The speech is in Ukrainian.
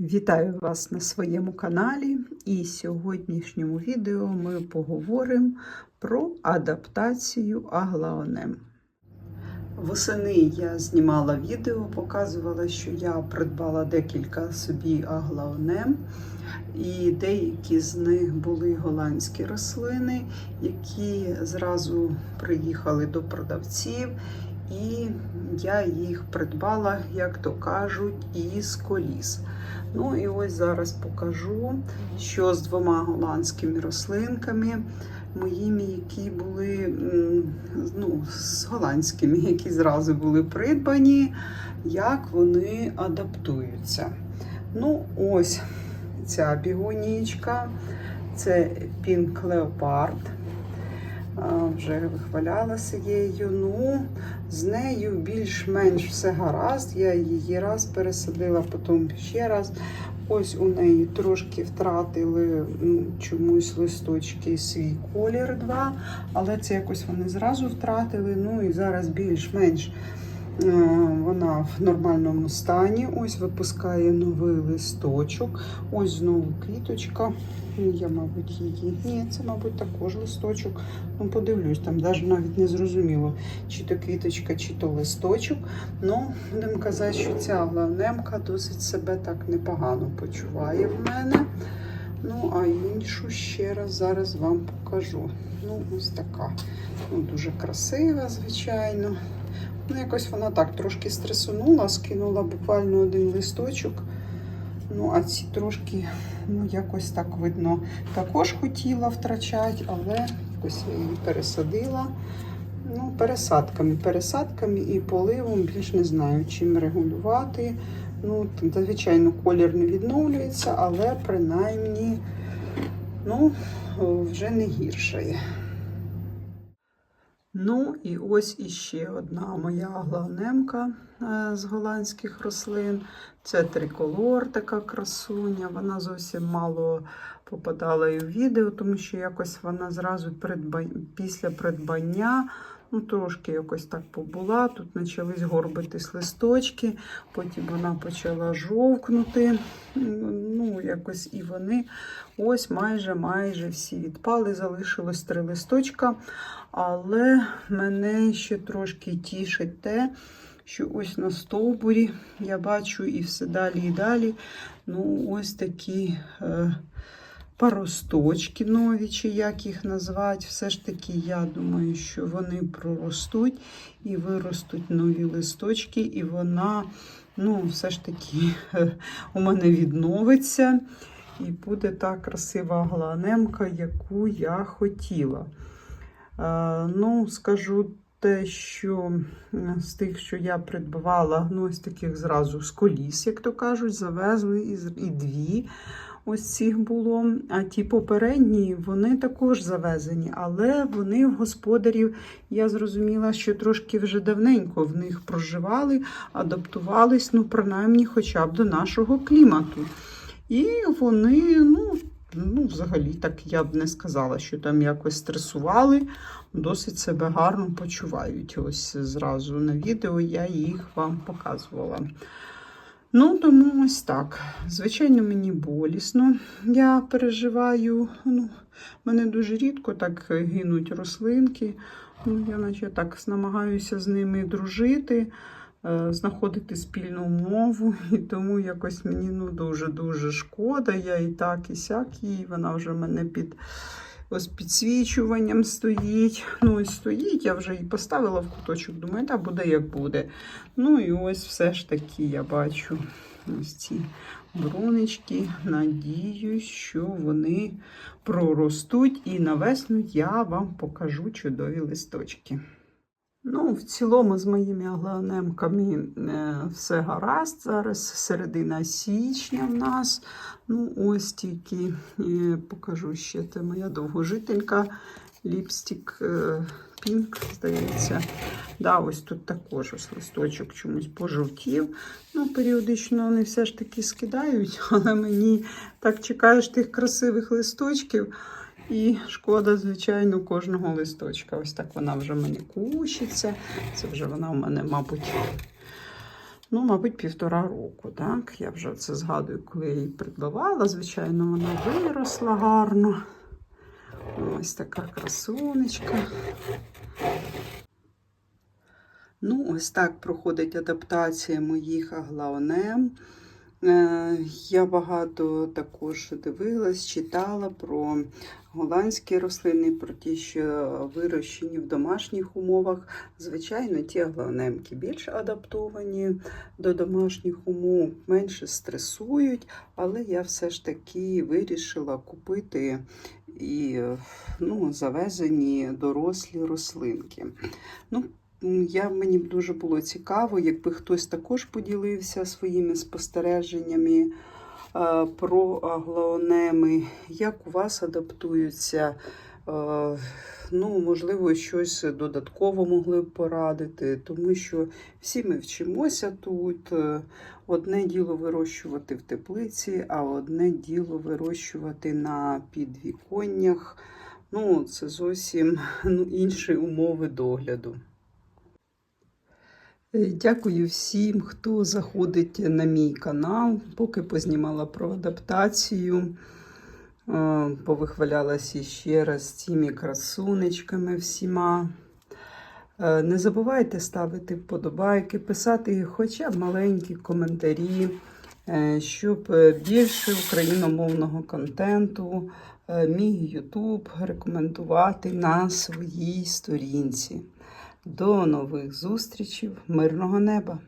Вітаю вас на своєму каналі, і в сьогоднішньому відео ми поговоримо про адаптацію аглаонем. Восени я знімала відео, показувала, що я придбала декілька собі аглаонем, і деякі з них були голландські рослини, які зразу приїхали до продавців. І я їх придбала, як то кажуть, із коліс. Ну і ось зараз покажу, що з двома голландськими рослинками, моїми, які були ну, з голландськими, які зразу були придбані, як вони адаптуються. Ну, ось ця бігонічка, це Leopard. А, Вже вихвалялася її. Ну, з нею більш-менш все гаразд. Я її раз пересадила, потім ще раз. Ось у неї трошки втратили м, чомусь листочки свій колір 2, але це якось вони зразу втратили. Ну і зараз більш-менш вона в нормальному стані. Ось випускає новий листочок. Ось знову квіточка. Я, мабуть, її. Ні, це, мабуть, також листочок. Ну, подивлюсь, там навіть навіть не зрозуміло, чи то квіточка, чи то листочок. Ну, будемо казати, що ця главнемка досить себе так непогано почуває в мене. Ну, а іншу ще раз зараз вам покажу. Ну, ось така. Ну, Дуже красива, звичайно. Ну, якось вона так трошки стресунула, скинула буквально один листочок. Ну, а ці трошки, ну, якось так видно, також хотіла втрачати, але якось я її пересадила. Ну, пересадками, пересадками і поливом більш не знаю, чим регулювати. Ну, звичайно, колір не відновлюється, але принаймні, ну, вже не гіршає. Ну і ось іще одна моя аглаонемка е, з голландських рослин. Це триколор, така красуня. Вона зовсім мало попадала і в відео, тому що якось вона зразу придба... після придбання. Ну, трошки якось так побула. Тут почались горбитись листочки, потім вона почала жовкнути. Якось і вони ось майже майже всі відпали. Залишилось три листочка. Але мене ще трошки тішить те, що ось на стовбурі я бачу і все далі і далі. Ну, ось такі. Е, паросточки нові, чи як їх назвати. Все ж таки, я думаю, що вони проростуть і виростуть нові листочки, і вона, ну, все ж таки, у мене відновиться. І буде та красива гланемка, яку я хотіла. Ну, скажу те, що з тих, що я придбавала, ну, ось таких зразу з коліс, як то кажуть, завезли і дві ось цих було. А ті попередні, вони також завезені, але вони в господарів, я зрозуміла, що трошки вже давненько в них проживали, адаптувались, ну, принаймні, хоча б до нашого клімату. І вони, ну, ну, взагалі, так я б не сказала, що там якось стресували, досить себе гарно почувають. Ось зразу на відео я їх вам показувала. Ну, тому ось так. Звичайно, мені болісно. Я переживаю, ну, мене дуже рідко так гинуть рослинки. Ну, Я наче так намагаюся з ними дружити, е, знаходити спільну мову. І тому якось мені ну, дуже-дуже шкода. Я і так, і сяк її, вона вже мене під ось підсвічуванням стоїть. Ну, ось стоїть, я вже її поставила в куточок, думаю, та буде як буде. Ну і ось все ж таки я бачу ось ці брунички. Надіюсь, що вони проростуть, і на весну я вам покажу чудові листочки. Ну, в цілому, з моїми агланемками е, все гаразд. Зараз середина січня в нас. Ну, ось тільки е, покажу ще це моя довгожителька. Ліпстик Пінк, здається. Да, ось тут також ось листочок чомусь пожовтів. Ну, періодично вони все ж таки скидають, але мені так чекаєш тих красивих листочків. І шкода, звичайно, кожного листочка. Ось так вона вже в мене. Це вже вона в мене, мабуть, ну, мабуть, півтора року. Так? Я вже це згадую, коли я її придбавала. Звичайно, вона виросла гарно. Ось така красунечка. Ну, ось так проходить адаптація моїх аглаонем. Е, Я багато також дивилась, читала про голландські рослини, про ті, що вирощені в домашніх умовах. Звичайно, ті аглаонемки більш адаптовані до домашніх умов, менше стресують, але я все ж таки вирішила купити і ну, завезені дорослі рослинки. Ну, Я, мені б дуже було цікаво, якби хтось також поділився своїми спостереженнями е, про аглаонеми, як у вас адаптуються. Е, ну, можливо, щось додатково могли б порадити, тому що всі ми вчимося тут. Е, Одне діло вирощувати в теплиці, а одне діло вирощувати на підвіконнях. Ну, це зовсім ну, інші умови догляду. Е, Дякую всім, хто заходить на мій канал. Поки познімала про адаптацію, е, повихвалялася ще раз цими красунечками всіма. Е, Не забувайте ставити вподобайки, писати хоча б маленькі коментарі, щоб більше україномовного контенту міг YouTube рекомендувати на своїй сторінці. До нових зустрічей, мирного неба!